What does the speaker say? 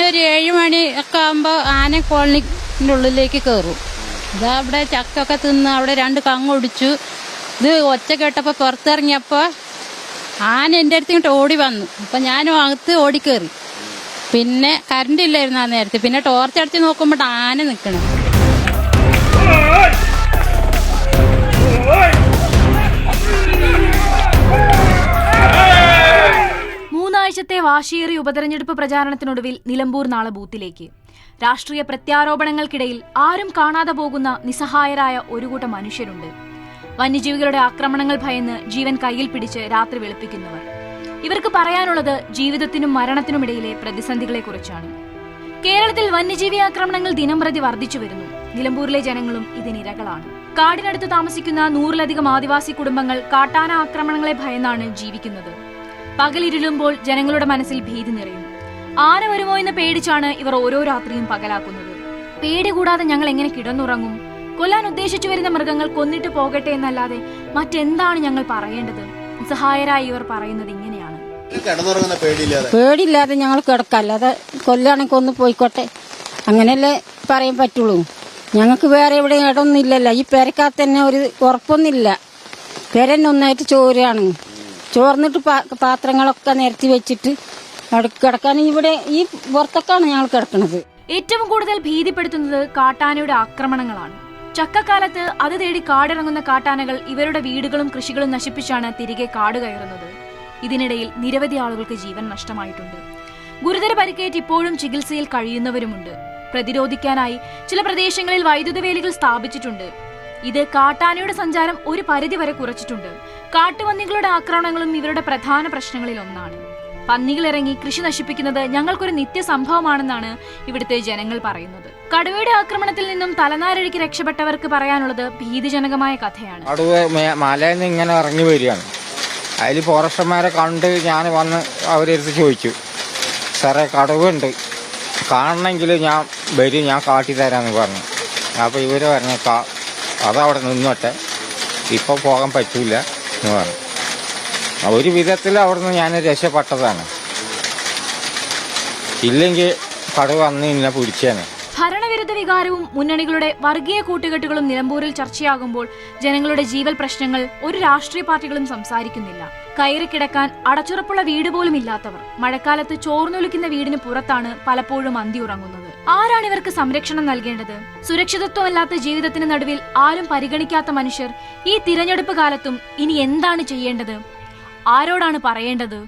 ഞാനൊരു ഏഴ് മണി ഒക്കെ ആകുമ്പോൾ ആന കോളനിന്റെ ഉള്ളിലേക്ക് കയറും ഇതാ അവിടെ ചക്കൊക്കെ തിന്ന് അവിടെ രണ്ട് കങ്ങൊടിച്ചു. ഇത് ഒച്ച കേട്ടപ്പോൾ പുറത്തിറങ്ങിയപ്പോൾ ആന എന്റെ അടുത്ത് ഇങ്ങോട്ട് ഓടി വന്നു. അപ്പം ഞാനും അകത്ത് ഓടിക്കേറി. പിന്നെ കറണ്ട് ഇല്ലായിരുന്നു ആ നേരത്തെ. പിന്നെ ടോർച്ച് അടിച്ച് നോക്കുമ്പോൾ ആന നിൽക്കണം വാശിയേറിയ ഉപതെരഞ്ഞെടുപ്പ് പ്രചാരണത്തിനൊടുവിൽ നിലമ്പൂർ നാളെ ബൂത്തിലേക്ക്. രാഷ്ട്രീയ പ്രത്യാരോപണങ്ങൾക്കിടയിൽ ആരും കാണാതെ പോകുന്ന നിസ്സഹായരായ ഒരു കൂട്ടം മനുഷ്യരുണ്ട്. വന്യജീവികളുടെ ആക്രമണങ്ങൾ ഭയന്ന് ജീവൻ കയ്യിൽ പിടിച്ച് രാത്രി വെളുപ്പിക്കുന്നവർ. ഇവർക്ക് പറയാനുള്ളത് ജീവിതത്തിനും മരണത്തിനുമിടയിലെ പ്രതിസന്ധികളെക്കുറിച്ചാണ്. കേരളത്തിൽ വന്യജീവി ആക്രമണങ്ങൾ ദിനംപ്രതി വർദ്ധിച്ചു വരുന്നു. നിലമ്പൂരിലെ ജനങ്ങളും ഇതിനിരകളാണ് കാടിനടുത്ത് താമസിക്കുന്ന നൂറിലധികം ആദിവാസി കുടുംബങ്ങൾ കാട്ടാന ആക്രമണങ്ങളെ ഭയന്നാണ് ജീവിക്കുന്നത്. പകലിരുളുമ്പോൾ ജനങ്ങളുടെ മനസ്സിൽ ഭീതി നിറയും. ആന വരുമോ എന്ന് പേടിച്ചാണ് ഇവർ ഓരോ രാത്രിയും പകലാക്കുന്നത്. പേടി കൂടാതെ ഞങ്ങൾ എങ്ങനെ കിടന്നുറങ്ങും? കൊല്ലാൻ ഉദ്ദേശിച്ചു വരുന്ന മൃഗങ്ങൾ കൊന്നിട്ട് പോകട്ടെ എന്നല്ലാതെ മറ്റെന്താണ് ഞങ്ങൾ പറയേണ്ടത്? സഹായരായി ഇവർ പറയുന്നത് ഇങ്ങനെയാണ്. പേടിയില്ലാതെ? പേടിയില്ലാതെ ഞങ്ങൾ കിടക്കല്ലാതെ കൊല്ലാണെങ്കിൽ ഒന്ന് പോയിക്കോട്ടെ. അങ്ങനെയല്ലേ പറയാൻ പറ്റുള്ളൂ. ഞങ്ങൾക്ക് വേറെ എവിടെ ഇടമൊന്നും ഇല്ലല്ലോ ഈ പെരക്കകത്ത് തന്നെ ഒരു ഉറപ്പൊന്നുമില്ല. പെരന്നെ ഒന്നായിട്ട് ചോറാണ് ചോർന്നിട്ട് പാത്രങ്ങളൊക്കെ നിരത്തി വെച്ചിട്ട് കിടക്കാൻ ഇവിടെ ഈ പുറത്തൊക്കെയാണ് ഞങ്ങൾ കിടക്കുന്നത് ഏറ്റവും കൂടുതൽ ഭീതിപ്പെടുത്തുന്നത് കാട്ടാനയുടെ ആക്രമണങ്ങളാണ്. ചക്കക്കാലത്ത് അത് തേടി കാടിറങ്ങുന്ന കാട്ടാനകൾ ഇവരുടെ വീടുകളും കൃഷികളും നശിപ്പിച്ചാണ് തിരികെ കാട് കയറുന്നത്. ഇതിനിടയിൽ നിരവധി ആളുകൾക്ക് ജീവൻ നഷ്ടമായിട്ടുണ്ട്. ഗുരുതര പരിക്കേറ്റ് ഇപ്പോഴും ചികിത്സയിൽ കഴിയുന്നവരുമുണ്ട്. പ്രതിരോധിക്കാനായി ചില പ്രദേശങ്ങളിൽ വൈദ്യുത വേലികൾ സ്ഥാപിച്ചിട്ടുണ്ട്. ഇത് കാട്ടാനയുടെ സഞ്ചാരം ഒരു പരിധിവരെ കുറച്ചിട്ടുണ്ട്. കാട്ടുപന്നികളുടെ ആക്രമണങ്ങളും ഇവരുടെ പ്രധാന പ്രശ്നങ്ങളിൽ ഒന്നാണ്. പന്നികൾ ഇറങ്ങി കൃഷി നശിപ്പിക്കുന്നത് ഞങ്ങൾക്കൊരു നിത്യ സംഭവമാണെന്നാണ് ഇവിടുത്തെ ജനങ്ങൾ പറയുന്നത്. കടുവയുടെ ആക്രമണത്തിൽ നിന്നും തലനാരഴിക്ക് രക്ഷപ്പെട്ടവർക്ക് പറയാനുള്ളത് ഭീതിജനകമായ കഥയാണ്. കടുവ മലയിൽ നിന്ന് ഇങ്ങനെ ഇറങ്ങി വരികയാണ്. അതിൽ ഫോറസ്റ്റർമാരെ കണ്ട് ഞാൻ വന്ന് അവരെടുത്ത് ചോദിച്ചു സാറേ കടുവുണ്ട് കാണണമെങ്കിൽ ഞാൻ വരും ഞാൻ കാട്ടി തരാമെന്ന് പറഞ്ഞു. അപ്പോൾ ഇവർ പറഞ്ഞു അതവിടെ നിന്നോട്ടെ. ഇപ്പോൾ പോകാൻ പറ്റൂല എന്ന് പറഞ്ഞു. ഒരു വിധത്തിൽ അവിടുന്ന് ഞാൻ രക്ഷപ്പെട്ടതാണ്. ഇല്ലെങ്കിൽ കടുവ അന്ന് ഇന്നെ പിടിച്ചേനെ. ഭരണവിരുദ്ധ വികാരവും മുന്നണികളുടെ വർഗീയ കൂട്ടുകെട്ടുകളും നിലമ്പൂരിൽ ചർച്ചയാകുമ്പോൾ ജനങ്ങളുടെ ജീവൽ പ്രശ്നങ്ങൾ ഒരു രാഷ്ട്രീയ പാർട്ടികളും സംസാരിക്കുന്നില്ല. കയറി കിടക്കാൻ അടച്ചുറപ്പുള്ള വീട് പോലും ഇല്ലാത്തവർ മഴക്കാലത്ത് ചോർന്നൊലിക്കുന്ന വീടിന് പുറത്താണ് പലപ്പോഴും അന്തി ഉറങ്ങുന്നത്. ആരാണ് ഇവർക്ക് സംരക്ഷണം നൽകേണ്ടത്? സുരക്ഷിതത്വമല്ലാത്ത ജീവിതത്തിന് നടുവിൽ ആരും പരിഗണിക്കാത്ത മനുഷ്യർ ഈ തിരഞ്ഞെടുപ്പ് കാലത്തും ഇനി എന്താണ് ചെയ്യേണ്ടത്? ആരോടാണ് പറയേണ്ടത്?